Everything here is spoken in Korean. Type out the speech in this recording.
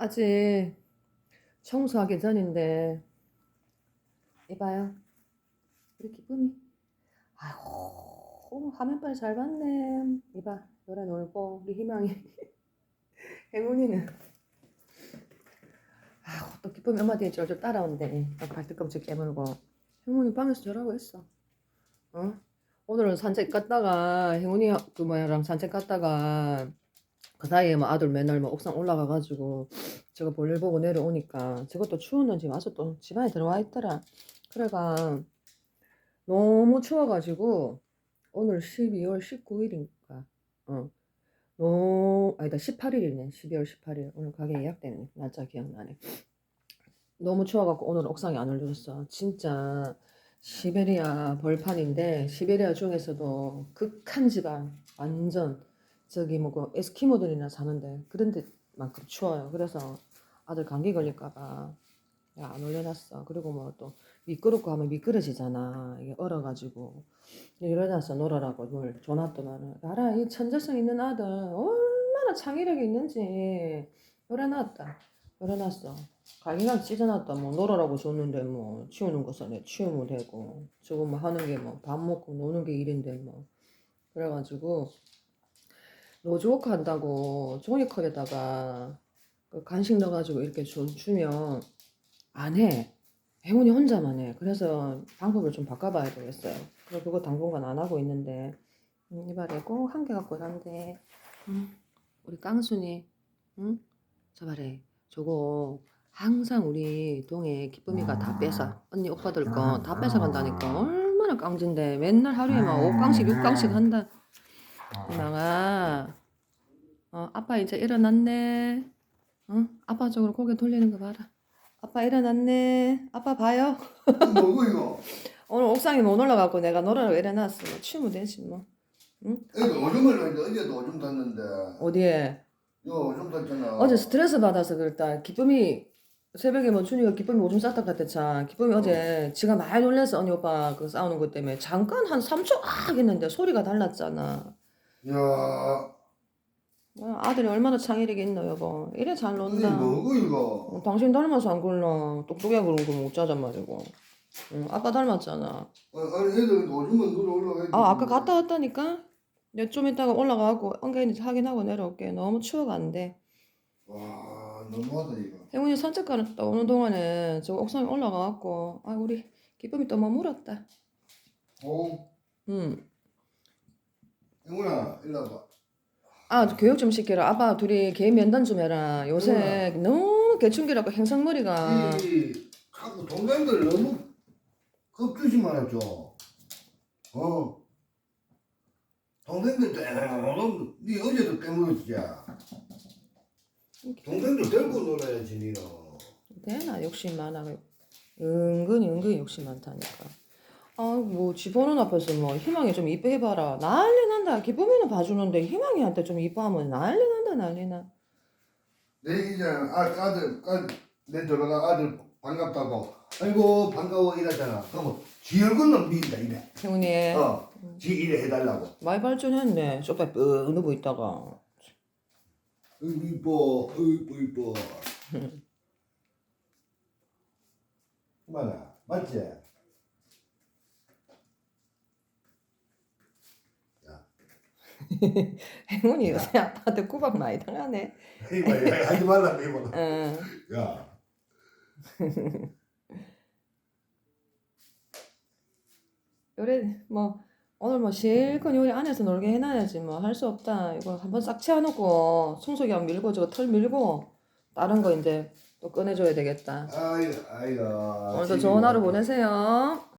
아직 청소하기 전인데. 이봐요. 우리 기쁨이? 아이고 화면빨 잘 봤네. 이봐 노래 놀고 우리 희망이. 행운이는. 아이고 또 기쁨이 엄마 뒤에 쫄쫄 따라온대. 발뒤꿈치 깨물고. 행운이 방에서 저라고 했어. 어? 오늘은 산책 갔다가 행운이 그 뭐야랑 산책 갔다가 그 사이에 뭐 아들 맨날 뭐 옥상 올라가가지고 제가 볼일 보고 내려오니까 저것도 추웠는지 와서 또 집안에 들어와 있더라. 그래가 너무 추워가지고 오늘 12월 19일인가 어 너무 아니다 18일이네 12월 18일 오늘 가게 예약되는 날짜 기억나네. 너무 추워갖고 오늘 옥상에 안 올려줬어. 진짜 시베리아 벌판인데 시베리아 중에서도 극한 지방 완전 저기 뭐그 에스키모들이나 사는데 그런 데만큼 추워요. 그래서 아들 감기 걸릴까봐 안 올려놨어. 그리고 뭐 또 미끄럽고 하면 미끄러지잖아. 이게 얼어가지고 이러놨어 놀아라고 뭘 줘놨더만은 알아 이 천재성 있는 아들 얼마나 창의력이 있는지 열어놨다. 열어놨어. 가기가 찢어놨다. 뭐 놀아라고 줬는데 뭐 치우는 것은 내 치우면 되고 저거 뭐 하는 게 뭐 밥 먹고 노는 게 일인데 뭐 그래가지고 노즈워크 한다고 종이컵에다가 그 간식 넣어가지고 이렇게 주, 주면 안 해. 행운이 혼자만 해. 그래서 방법을 좀 바꿔봐야 되겠어요. 그래서 그거 당분간 안 하고 있는데 음, 이발에 꼭 한 개 갖고 산대. 음, 우리 깡순이, 응? 저발에 저거 항상 우리 동에 기쁨이가 다 뺏어. 언니 오빠들 거 다 뺏어 간다니까. 얼마나 깡진데. 맨날 하루에 막 5깡씩 6깡씩 한다. 희망아, 어, 아빠 이제 일어났네. 응? 아빠 쪽으로 고개 돌리는 거 봐라. 아빠 일어났네. 아빠 봐요. 뭐고 이거? 오늘 옥상에 못 올라가고 내가 놀아라고 일어났어. 뭐 치우면 되지 뭐. 이거 오줌을 했는데 어제도 오줌 쌌는데 어디에? 이거 오줌 쌌잖아. 어제 스트레스 받아서 그랬다. 기쁨이 새벽에 뭐 준이가 기쁨이 오줌 쌌다 갔댔잖아. 기쁨이 어 제 지가 많이 놀랬어. 언니 오빠 그 싸우는 것 때문에 잠깐 한 3초 악 했는데 소리가 달랐잖아. 야, 뭐 아들이 얼마나 창의력이 있노 여보. 이래 잘 이게 논다. 뭐고 이거? 어, 당신 닮아서 안 그러나 똑똑해 그런 거못 자잔 말이고 응, 아빠 닮았잖아 어, 아니 애들 오줌은 누르 올라가. 아 아까 갔다 왔다니까 내가 좀 이따가 올라가고 엉겨있는지 확인하고 내려올게 너무 추워가 안돼 와, 너무하다 이거. 행운이 산책 갔다 오는 동안에 저 옥상에 올라가갖고 아 우리 기쁨이 또뭐 물었다 오, 응. 영훈아, 일로 와봐. 아 교육 좀 시켜라 아빠 둘이 개인 면담 좀 해라 요새 너무 개충기라고 행성머리가 이 자꾸 동생들 너무 겁주지 말아줘. 어. 동생들 때문에 네 어제도 깨물었지. 동생들 데리고 놀아야지 니는. 되나 욕심 많아 은근히 은근히 욕심 많다니까 아뭐 집어넣은 앞에서 뭐 희망이 좀 이뻐해봐라 난리 난다 기쁨이는 봐주는데 희망이한테 좀 이뻐하면 난리 난다 난리 나 내 이제 아, 아들, 내 들어가 아들 반갑다고. 아이고 반가워 이러잖아. 그러면 지 얼굴은 미인다 이래. 행운이 어, 지 이래 해달라고. 많이 발전했네 쇼파에 쁘 누워 있다가 어이구 이뻐, 어이구 이뻐. 맞아, 맞지? 행운이 요새 아빠한테 구박 많이 당하네 이봐, 하지 말라 이봐. 응. 야, 요래 뭐 오늘 뭐 실컷 요리 안에서 놀게 해놔야지 뭐 할 수 없다 이거 한번 싹 채워놓고 한 밀고 저거 털 밀고 다른 거 이제 또 꺼내줘야 되겠다 아이, 아이가. 오늘도 좋은 하루 보내세요